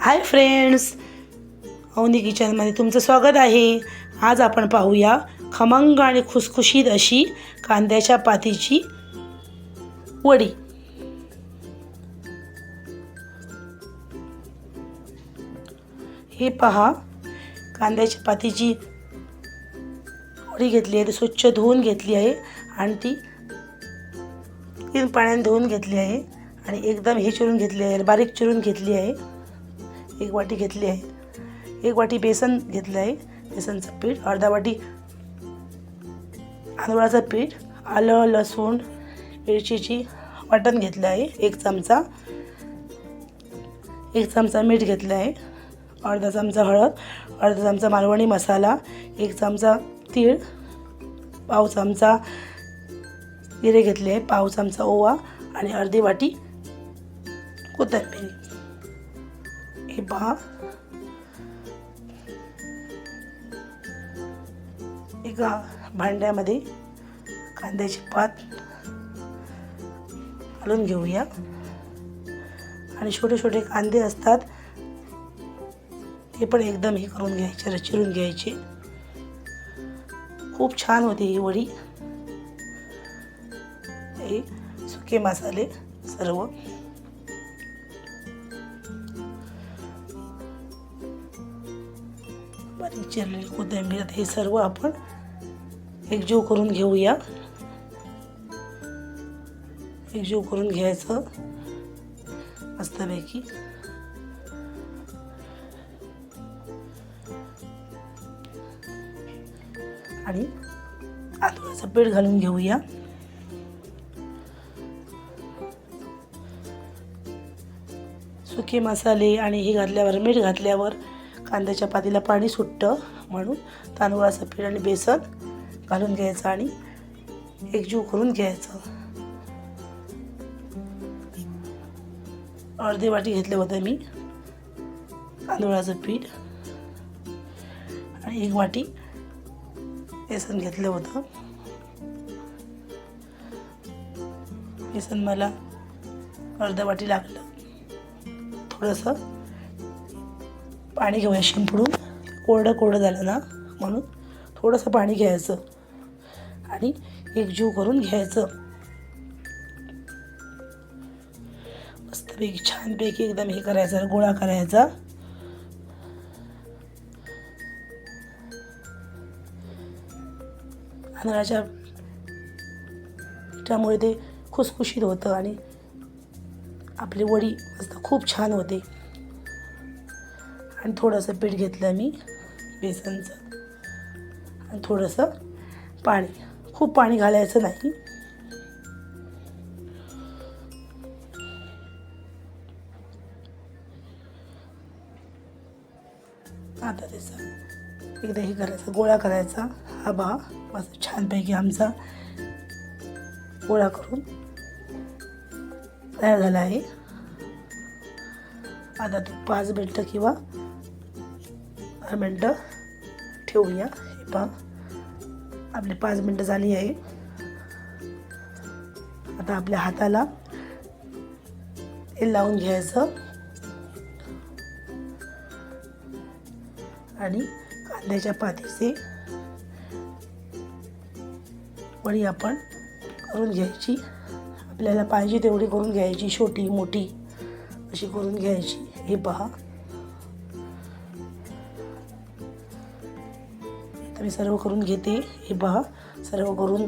Hi friends Avni किचनमध्ये तुमचं स्वागत आहे. आज आपण पाहूया खमंग आणि खुसखुशीत अशी कांद्याच्या पातीची वडी. हे पहा कांद्याच्या पातीची वडी घेतली आहे. ती स्वच्छ धुवून घेतली आहे आणि ती तीन पाण्याने धुवून घेतली आहे आणि एकदम हे चिरून घेतली आहे बारीक चिरून घेतली आहे. एक वाटी घेतली आहे. एक वाटी बेसन घेतलं आहे. बेसनचं पीठ अर्धा वाटी तांदूळाचं पीठ आलं लसूण मिरचीची वाटण घेतलं आहे. एक चमचा एक चमचा मीठ घेतलं आहे. अर्धा चमचा हळद अर्धा चमचा मालवणी मसाला एक चमचा तीळ पाव चमचा जिरे घेतले आहे पाव चमचा ओवा आणि अर्धी वाटी कोथिंबीर. पहा. एका भांड्यामध्ये कांद्याची पात घालून घेऊया. आणि छोटे छोटे कांदे असतात ते पण एकदम हे करून घ्यायचे रचिरून घ्यायचे. खूप छान होते ही वडी. हे सुके मसाले सर्व. बारीक चिरलेली कोथिंबीर. हे सर्व आपण एकजीव करून घेऊया. एकजीव करून घ्यायचं मस्तपैकी. आणि तांदूळाचं पीठ घालून घेऊया. सुके मसाले आणि हे घातल्यावर मीठ घातल्यावर कांद्याच्या पातीला पाणी सुटतं म्हणून तांदूळाचं पीठ आणि बेसन घालून घ्यायचं आणि एकजीव करून घ्यायचं. अर्धी वाटी घेतलं होतं मी तांदूळाचं पीठ. आणि एक वाटी बेसन घेतलं होतं. बेसन मला अर्धा वाटी लागलं. थोडंसं पाणी घेऊया शिंपडून. कोरडं कोरडं झालं ना म्हणून थोडंसं पाणी घ्यायचं. आणि एकजीव करून घ्यायचं. मस्तपैकी छानपैकी एकदम हे करायचं गोळा करायचा. तांदळाच्या त्यामुळे ते खुसखुशीत होतं आणि आपली वडी मस्त खूप छान होते. आणि थोडंसं पीठ घेतलं मी बेसनचं. आणि थोडंसं पाणी. खूप पाणी घालायचं नाही. आता त्याचा एकदा हे करायचं गोळा करायचा हा बा असं छानपैकी आमचा गोळा करून तयार झाला आहे. आता तो पाच मिनटं किंवा दहा मिनटं ठेवूया. हे पहा. आपले पाच मिनटं झाली आहे. आता आपल्या हाताला हे लावून घ्यायचं. आणि कांद्याच्या पातीचे वडी आपण करून घ्यायची. आपल्याला पाहिजे तेवढी करून घ्यायची. छोटी मोठी अशी करून घ्यायची. हे पहा. मी सर्व करून घेते. हे पहा सर्व करून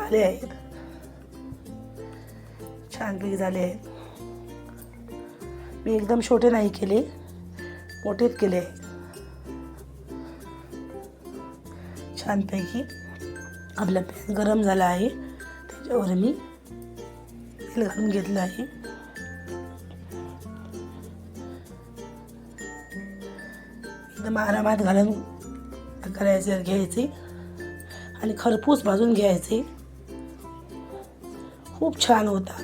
आले आहेत. छानपैकी झाले आहेत. मी एकदम छोटे नाही केले मोठेच केले आहे छानपैकी आपला पॅन गरम झाला आहे. त्याच्यावर मी तेल घालून घेतलं आहे. एकदम आरामात घालून करायचे घ्यायचे. आणि खरपूस भाजून घ्यायचे. खूप छान होतात.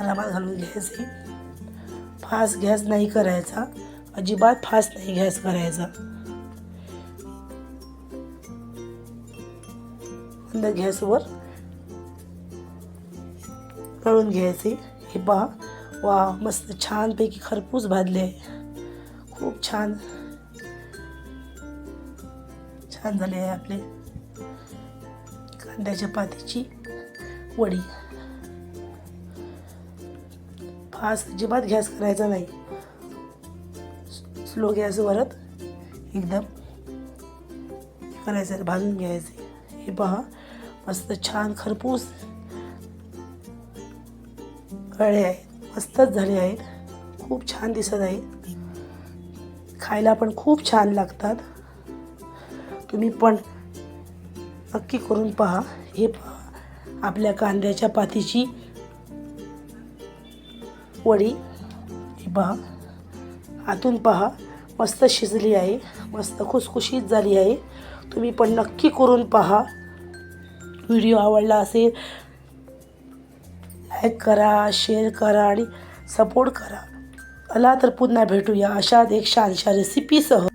आरामात घालून घ्यायचे. फास्ट गॅस नाही करायचा. अजिबात फास्ट नाही गॅस करायचा. गॅसवर तळून घ्यायचे. हे पहा. वा मस्त छानपैकी खरपूस भाजले. आहे खूप छान. छान झाले आहे आपले कांद्याच्या पातीची वडी. फास्ट अजिबात गॅस करायचा नाही. स्लो गॅसवरच एकदम करायचं भाजून घ्यायचे हे पहा मस्त छान खरपूस. कळे आहे. मस्तच झाले आहेत. खूप छान दिसत आहेत. खायला पण खूप छान लागतात. तुम्ही पण नक्की करून पहा. हे पहा आपल्या कांद्याच्या पातीची वडी. हे पहा. आतून पहा मस्त शिजली आहे. मस्त खुसखुशीत झाली आहे. तुम्ही पण नक्की करून पहा. व्हिडिओ आवडला असेल लाईक करा शेअर करा आणि सपोर्ट करा. चला तर पुन्हा भेटूया अशाच एक छानशा रेसिपीसह